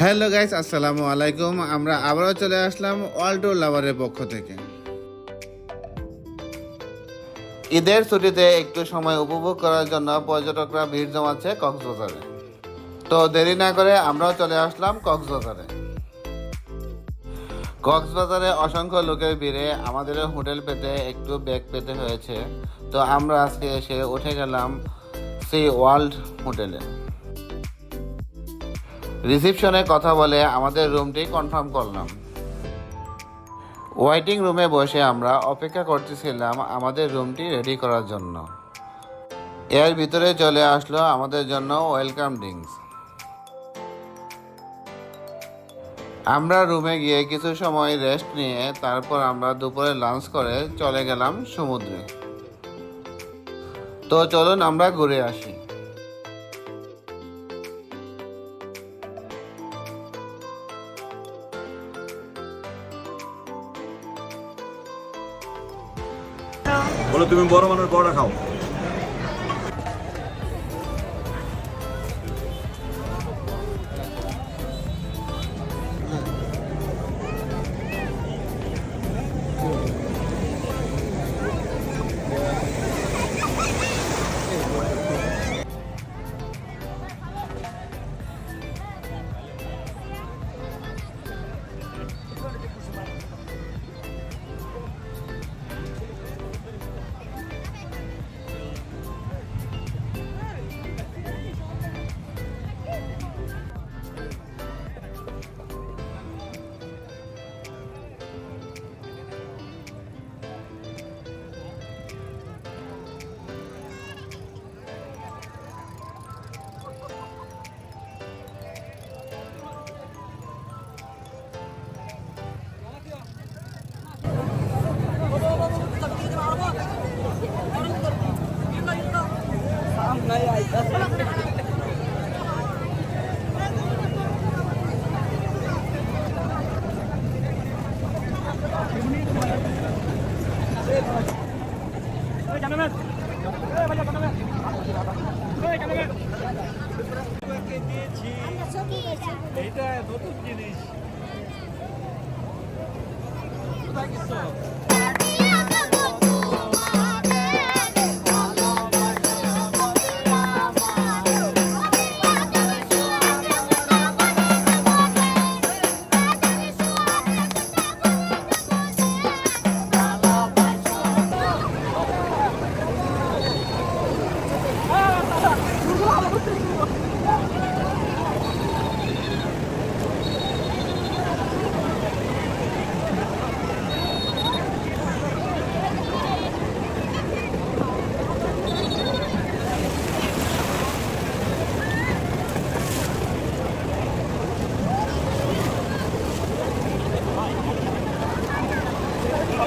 Hello guys, আসসালামু আলাইকুম। আমরা আবারও চলে আসলাম ওয়ার্ল্ড লাভারের পক্ষ থেকে। ঈদের ছুটিতে একটু সময় উপভোগ করার জন্য পর্যটকরা ভিড় জমাচ্ছে কক্সবাজারে। তো দেরি না করে আমরাও চলে আসলাম কক্সবাজারে। কক্সবাজারে অসংখ্য লোকের ভিড়ে আমাদের হোটেল পেতে একটু ব্যাগ পেতে হয়েছে। তো আমরা আজকে এসে উঠে গেলাম সেই ওয়ার্ল্ড হোটেলে রিসিপশনে কথা বলে আমাদের রুমটি কনফার্ম করলাম। ওয়েটিং রুমে বসে আমরা অপেক্ষা করতেছিলাম আমাদের রুমটি রেডি করার জন্য। এর ভিতরে চলে আসলো আমাদের জন্য ওয়েলকাম ড্রিঙ্কস আমরা রুমে গিয়ে কিছু সময় রেস্ট নিয়ে তারপর আমরা দুপুরে লাঞ্চ করে চলে গেলাম সমুদ্রে। তো চলুন আমরা ঘুরে আসি। বলো তুমি বড় মানুষ বড়টা খাও। এইটা নতুন জিনিস।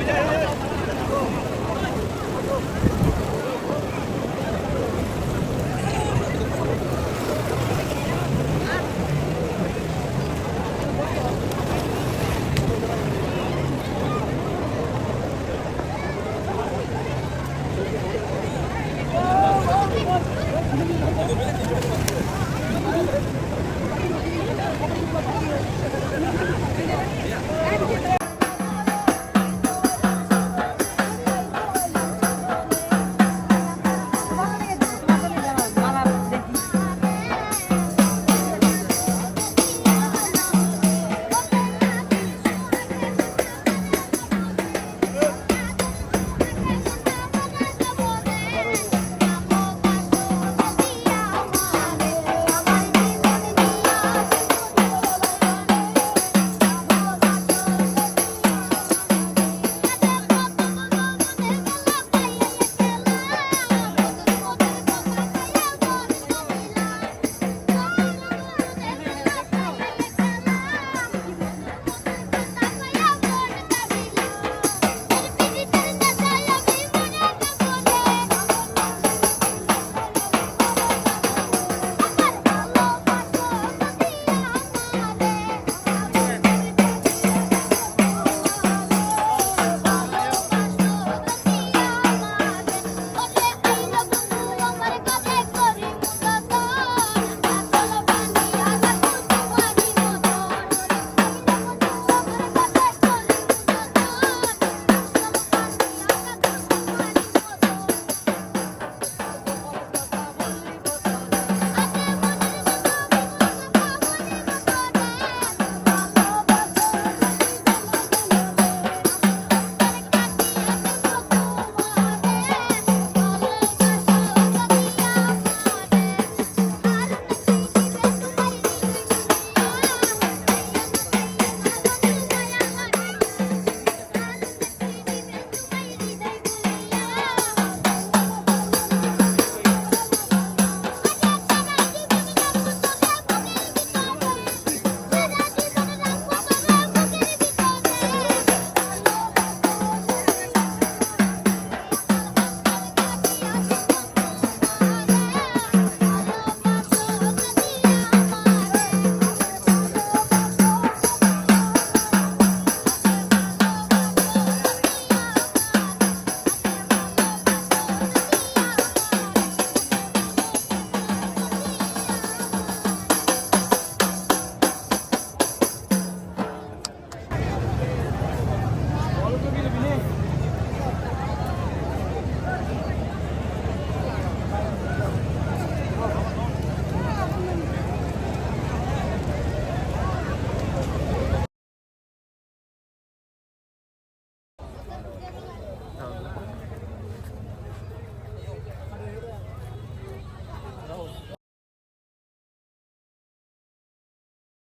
加油加油